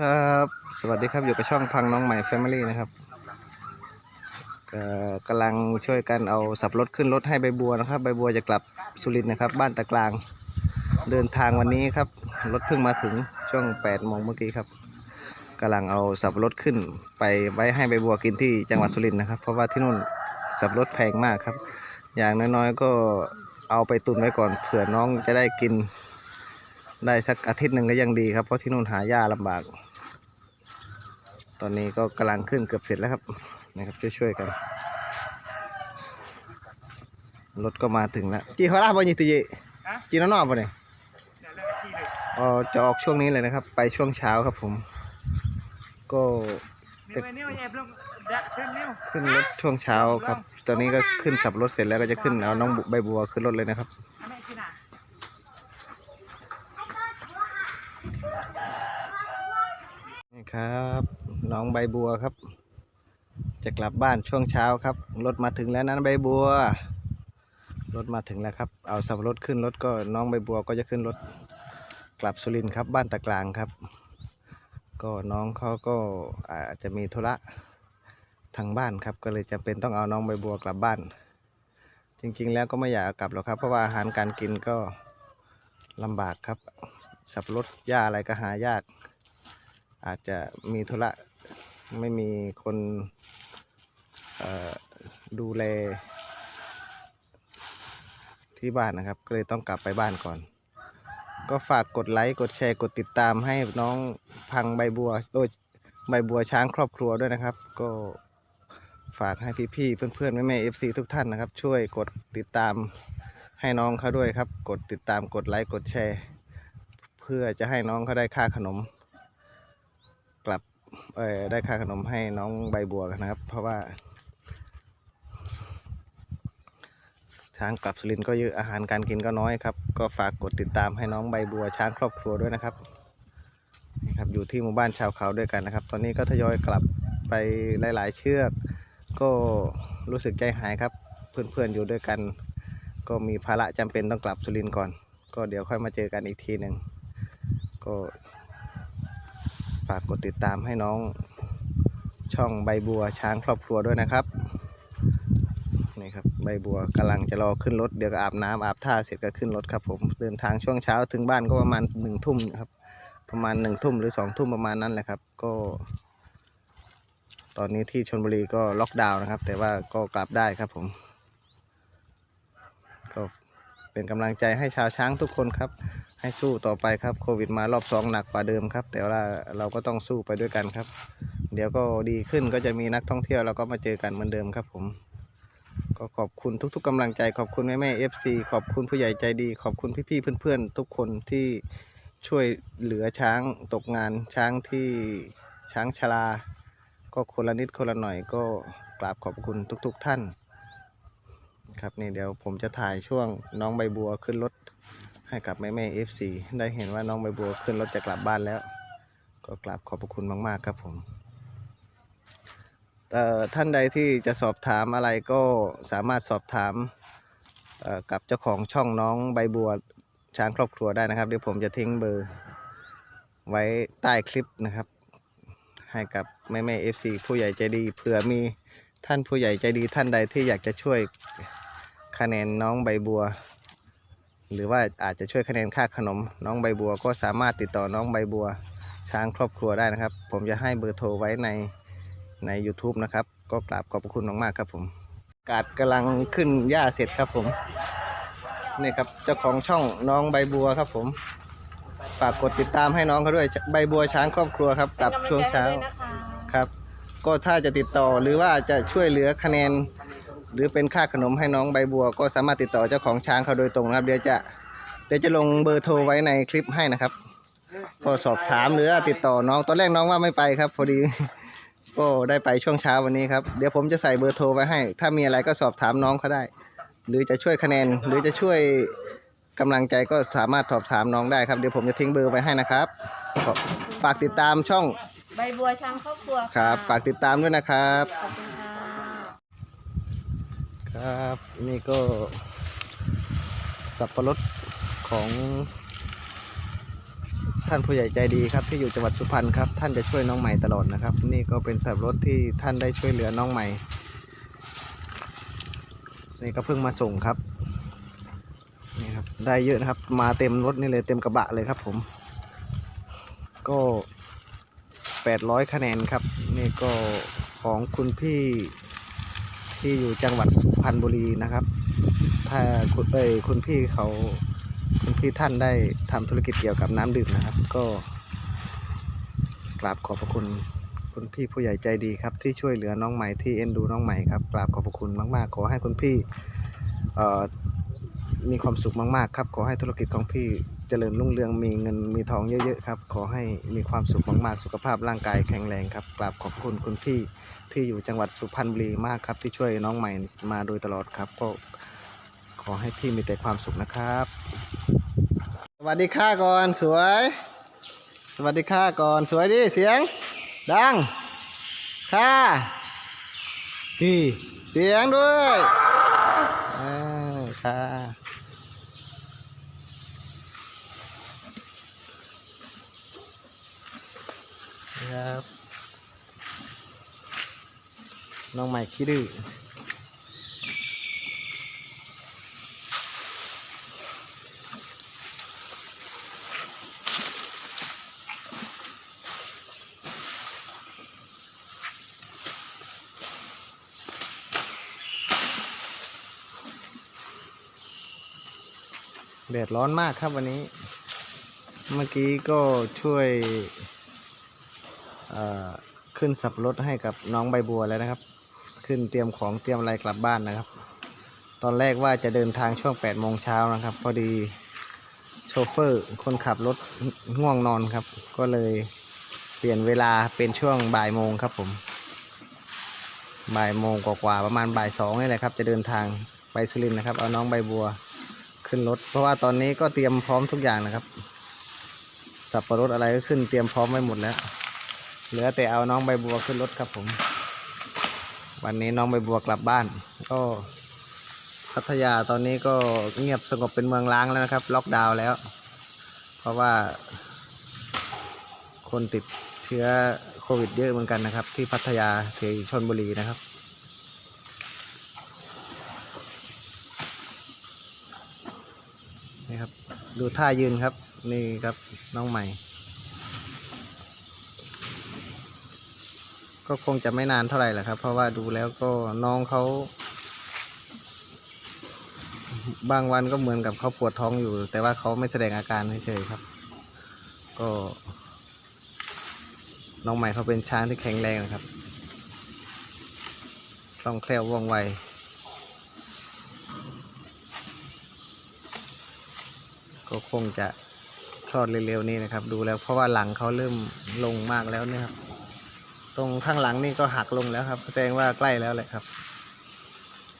ครับสวัสดีครับอยู่กับช่องพังน้องใหม่ Family นะครับก็กำลังช่วยกันเอาสับรถขึ้นรถให้ใบบัวนะครับใบบัวจะกลับสุรินทร์นะครับ บ้านตะกลางเดินทางวันนี้ครับรถเพิ่งมาถึงช่วง8โมงเมื่อกี้ครับกำลังเอาสับรถขึ้นไปไว้ให้ใบบัวกินที่จังหวัดสุรินทร์นะครับ เพราะว่าที่นู่นสับรถแพงมากครับ อย่างน้อยๆก็เอาไปตุนไว้ก่อนเผื่อน้องจะได้กินได้สักอาทิตย์หนึ่งก็ยังดีครับเพราะที่นู่นหาหญ้าลำบาก ตอนนี้ก็กำลังขึ้นเกือบเสร็จแล้วครับนะครับช่วยๆกันรถก็มาถึงแล้วจีเขาลาบอยิติจิฮะจีนอนอกปะเนี่ยเดี๋ยวเริ่มที่เลยอ๋อจะออกช่วงนี้เลยนะครับ ไปช่วงเช้าครับผม ก็นิ้วไอ้นิ้วแอบลงเดะขึ้นนิ้วขึ้นรถช่วงเช้าครับ ตอนนี้ก็ขึ้นสับรถเสร็จแล้วก็จะขึ้นเอาน้องบุใบบัวขึ้นรถเลยนะครับ นี่ครับน้องใบบัวครับ จะกลับบ้านช่วงเช้าครับรถมาถึงแล้วนั้นใบบัวรถมาถึงแล้วครับ เอาสับรถขึ้นรถก็น้องใบบัวก็จะขึ้นรถกลับสุรินทร์ครับ บ้านตะกลางครับ ก็น้องเขาก็อาจจะมีธุระทางบ้านครับ ก็เลยจำเป็นต้องเอาน้องใบบัวกลับบ้าน จริงๆ แล้วก็ไม่อยากกลับหรอกครับ เพราะว่าอาหารการกินก็ลำบากครับ สับรถหญ้าอะไรก็หายาก อาจจะมีธุระไม่มีคนดูแลที่บ้านนะครับ ก็เลยต้องกลับไปบ้านก่อน ก็ฝากกดไลค์ กดแชร์ กดติดตามให้น้องพังใบบัวโอ้ยใบบัวช้างครอบครัวด้วยนะครับ ก็ฝากให้พี่ๆเพื่อนๆแม่แม่เอฟซีทุกท่านนะครับ ช่วยกดติดตามให้น้องเขาด้วยครับ กดติดตามกดไลค์กดแชร์ เพื่อจะให้น้องเขาได้ค่าขนม เออได้ค่าขนมให้น้องใบบัวกันนะครับ เพราะว่า ช้างกลับสุรินก็เยอะอาหารการกินก็น้อยครับ ก็ฝากกดติดตามให้น้องใบบัวช้างครอบครัวด้วยนะครับนี่ครับอยู่ที่หมู่บ้านชาวเขาด้วยกันนะครับ ตอนนี้ก็ทยอยกลับไปหลาย ๆ เชือก ก็รู้สึกใจหายครับ เพื่อนๆอยู่ด้วยกัน ก็มีภาระจำเป็นต้องกลับสุรินก่อน ก็เดี๋ยวค่อยมาเจอกันอีกทีหนึ่งก็ ฝากกดติดตามให้น้องช่องใบบัวช้างครอบครัวด้วยนะครับนี่ครับใบบัวกำลังจะรอขึ้นรถเดี๋ยวก็อาบน้ำอาบท่าเสร็จก็ขึ้นรถครับ ผมเดินทางช่วงเช้าถึงบ้านก็ประมาณหนึ่งทุ่มครับ ประมาณหนึ่งทุ่มหรือสองทุ่มประมาณนั้นแหละครับ ก็ ตอนนี้ที่ชนบุรีก็ล็อกดาวน์นะครับ แต่ว่าก็กลับได้ครับผมก็เป็นกำลังใจให้ชาวช้างทุกคนครับ ให้สู้ต่อไปครับโควิดมารอบสองหนักกว่าเดิมครับ แต่ว่าเราก็ต้องสู้ไปด้วยกันครับ เดี๋ยวก็ดีขึ้นก็จะมีนักท่องเที่ยวเราก็มาเจอกันเหมือนเดิมครับผม ก็ขอบคุณทุก ๆกำลังใจ ขอบคุณแม่แม่เอฟซีขอบคุณผู้ใหญ่ใจดี ขอบคุณพี่ๆเพื่อนๆ ทุกคนที่ช่วยเหลือช้างตกงานช้างที่ช้างชราก็คนละนิดคนละหน่อยก็กราบขอบคุณทุก ๆ ท่าน ครับนี่เดี๋ยวผมจะถ่ายช่วงน้องใบบัวขึ้นรถ ให้กับแม่แม่เอฟซีได้เห็นว่าน้องใบบัวขึ้นรถจะกลับบ้านแล้ว ก็กราบขอบพระคุณมาก ๆ ครับผมเอ่ท่านใดที่จะสอบถามอะไรก็สามารถสอบถามกับเจ้าของช่องน้องใบบัวช้างครอบครัวได้นะครับเดี๋ยวผมจะทิ้งเบอร์ ไว้ใต้คลิปนะครับ ให้กับแม่แม่เอฟซีผู้ใหญ่ใจดีเผื่อมีท่านผู้ใหญ่ใจดีท่านใดที่อยากจะช่วยคะแนนน้องใบบัว หรือว่าอาจจะช่วยคะแนนค่าขนม น้องใบบัวก็สามารถติดต่อน้องใบบัว ช้างครอบครัวได้นะครับ ผมจะให้เบอร์โทรไว้ในใน YouTube นะครับ ก็กราบขอบพระคุณมากๆครับผมกาดกำลังขึ้นหญ้าเสร็จครับผมนี่ครับเจ้าของช่องน้องใบบัวครับผมฝากกดติดตามให้น้องเขาด้วยใบบัวช้างครอบครัวครับกลับช่วงเช้าครับ ก็ถ้าจะติดต่อหรือว่าจะช่วยเหลือคะแนน หรือเป็นค่าขนมให้น้องใบบัว ก็สามารถติดต่อเจ้าของช้างเขาโดยตรงนะครับ เดี๋ยวจะเดี๋ยวจะลงเบอร์โทรไว้ในคลิปให้นะครับก็สอบถามหรือว่าติดต่อน้องตอนแรกน้องว่าไม่ไปครับ พอดี ก็ได้ไปช่วงเช้าวันนี้ครับเดี๋ยวผมจะใส่เบอร์โทรไว้ให้ ถ้ามีอะไรก็สอบถามน้องเขาได้ หรือจะช่วยคะแนน หรือจะช่วยกำลังใจก็สามารถสอบถามน้องได้ครับเดี๋ยวผมจะทิ้งเบอร์ไว้ให้นะครับขอฝากติดตามช่องใบบัวช้างครอบครัวครับ ฝากติดตามด้วยนะครับ ขอบคุณ ครับนี่ก็ สับปะรดของท่านผู้ใหญ่ใจดีครับที่อยู่จังหวัดสุพรรณครับท่านจะช่วยน้องใหม่ตลอดนะครับ นี่ก็เป็นสับปะรถที่ท่านได้ช่วยเหลือน้องใหม่ นี่ก็เพิ่งมาส่งครับนี่ครับได้เยอะนะครับ มาเต็มรถนี่เลยเต็มกระบะเลยครับผม ก็800คะแนนครับ นี่ก็ของคุณพี่ ที่อยู่จังหวัดสุพรรณบุรีนะครับ ถ้าคุณเอ้ยคุณพี่เขาคุณพี่ท่านได้ทำธุรกิจเกี่ยวกับน้ำดื่มนะครับ ก็กราบขอบพระคุณคุณพี่ผู้ใหญ่ใจดีครับ ที่ช่วยเหลือน้องใหม่ที่เอ็นดูน้องใหม่ครับกราบขอบพระคุณมาก ๆ ขอให้คุณพี่มีความสุขมาก ๆ ครับ ขอให้ธุรกิจของพี่ เจริญรุ่งเรืองมีเงินมีทองเยอะๆครับ ขอให้มีความสุขมากๆ สุขภาพร่างกายแข็งแรงครับกราบขอบคุณคุณพี่ที่อยู่จังหวัดสุพรรณบุรีมากครับ ที่ช่วยน้องใหม่มาโดยตลอดครับ ก็ขอให้พี่มีแต่ความสุขนะครับ สวัสดีค่ะก่อนสวย สวัสดีค่ะก่อนสวยดิเสียง ดังค่ะนี่เสียงด้วยอ่าค่ะ ครับ น้องใหม่ขี้ดื้อแดดร้อนมากครับวันนี้ เมื่อกี้ก็ช่วย ขึ้นสับรถให้กับน้องใบบัวแล้วนะครับ ขึ้นเตรียมของเตรียมอะไรกลับบ้านนะครับ ตอนแรกว่าจะเดินทางช่วง8โมงเช้านะครับ พอดีโชเฟอร์คนขับรถง่วงนอนครับ ก็เลยเปลี่ยนเวลาเป็นช่วงบ่ายโมงครับผมบ่ายโมงกว่าๆประมาณบ่ายสองนี่แหละครับ จะเดินทางไปสุรินทร์นะครับ เอาน้องใบบัวขึ้นรถ เพราะว่าตอนนี้ก็เตรียมพร้อมทุกอย่างนะครับ สับปะรดอะไรก็ขึ้นเตรียมพร้อมไว้หมดแล้ว เหลือแต่เอาน้องใบบัวขึ้นรถครับผม วันนี้น้องใบบัวกลับบ้าน ก็พัทยาตอนนี้ก็เงียบสงบเป็นเมืองล้างแล้วนะครับ ล็อกดาวน์แล้ว เพราะว่า คนติดเชื้อโควิดเยอะเหมือนกันนะครับ ที่พัทยาที่ชนบุรีนะครับนี่ครับ ดูท่ายืนครับ นี่ครับน้องใหม่ ก็คงจะไม่นานเท่าไหร่แหละครับ เพราะว่าดูแล้วก็น้องเขา บางวันก็เหมือนกับเขาปวดท้องอยู่ แต่ว่าเขาไม่แสดงอาการเฉยๆครับ ก็ น้องใหม่เขาเป็นช้างที่แข็งแรงนะครับคล่องแคล่วว่องไวก็คงจะคลอดเร็วๆนี้นะครับ ดูแล้วเพราะว่าหลังเขาเริ่มลงมากแล้วนี่ยครับ ตรงข้างหลังนี่ก็หักลงแล้วครับแสดงว่าใกล้แล้วแหละครับ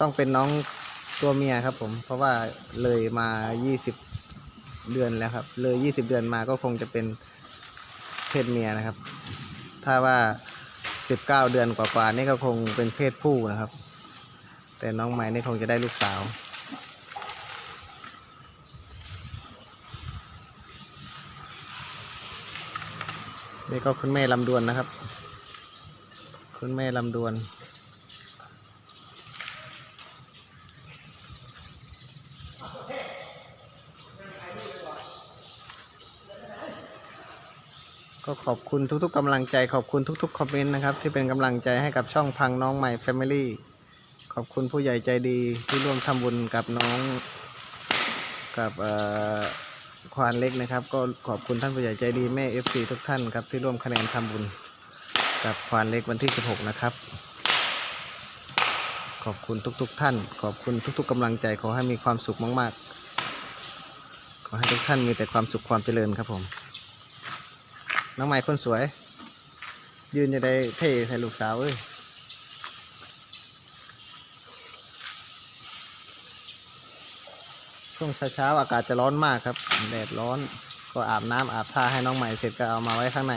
ต้องเป็นน้องตัวเมียครับ ผม เพราะว่าเลยมา20เดือนแล้วครับ เลย20เดือนมาก็คงจะเป็นเพศเมียนะครับ ถ้าว่า19เดือนกว่าๆนี่ก็คงเป็นเพศผู้นะครับ แต่น้องใหม่นี่คงจะได้ลูกสาวนี่ก็คุณแม่ลำดวนนะครับ คุณแม่ลำดวน ก็ขอบคุณทุกๆกำลังใจขอบคุณทุกๆคอมเมนต์นะครับ ที่เป็นกำลังใจให้กับช่องพังน้องใหม่ Family ขอบคุณผู้ใหญ่ใจดีที่ร่วมทำบุญกับน้องกับควานเล็กนะครับ ก็ขอบคุณท่านผู้ใหญ่ใจดีแม่ FC ทุกท่านครับที่ร่วมคะแนนทำบุญ กับควานเล็กวันที่ 16 นะครับ ขอบคุณทุกๆท่าน ขอบคุณทุก ๆกำลังใจขอให้มีความสุขมาก ๆ ขอให้ทุกท่านมีแต่ความสุขความเจริญครับผม น้องใหม่คนสวย ยืนอยู่ในเท่ใส่ลูกสาวเอ้ยช่วงเช้าๆอากาศจะร้อนมากครับแดดร้อนก็อาบน้ำอาบท่าให้น้องใหม่เสร็จก็เอามาไว้ข้างใน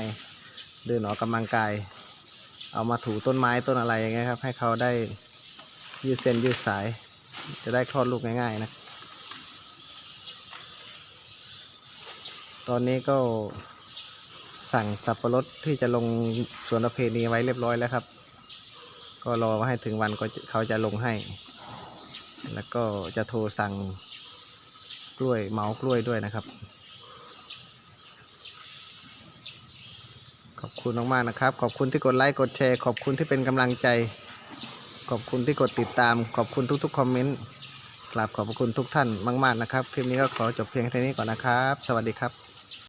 เดินออกกำลังกาย เอามาถูต้นไม้ต้นอะไรอย่างเงี้ยครับ ให้เขาได้ยืดเส้นยืดสาย จะได้คลอดลูกง่ายๆนะ ตอนนี้ก็สั่งสับปะรดที่จะลงสวนประเพณีไว้เรียบร้อยแล้วครับ ก็รอให้ถึงวันก็เขาจะลงให้ แล้วก็จะโทรสั่งกล้วยเมากล้วยด้วยนะครับ ขอบ คุณมากๆนะครับ ขอบคุณที่กดไลค์กดแชร์ ขอบคุณที่เป็นกำลังใจ ขอบคุณที่กดติดตาม ขอบคุณทุกๆคอมเมนต์กราบขอบพระคุณทุกท่านมาก ๆนะครับ คลิปนี้ก็ขอจบเพียงแค่นี้ก่อนนะครับ สวัสดีครับ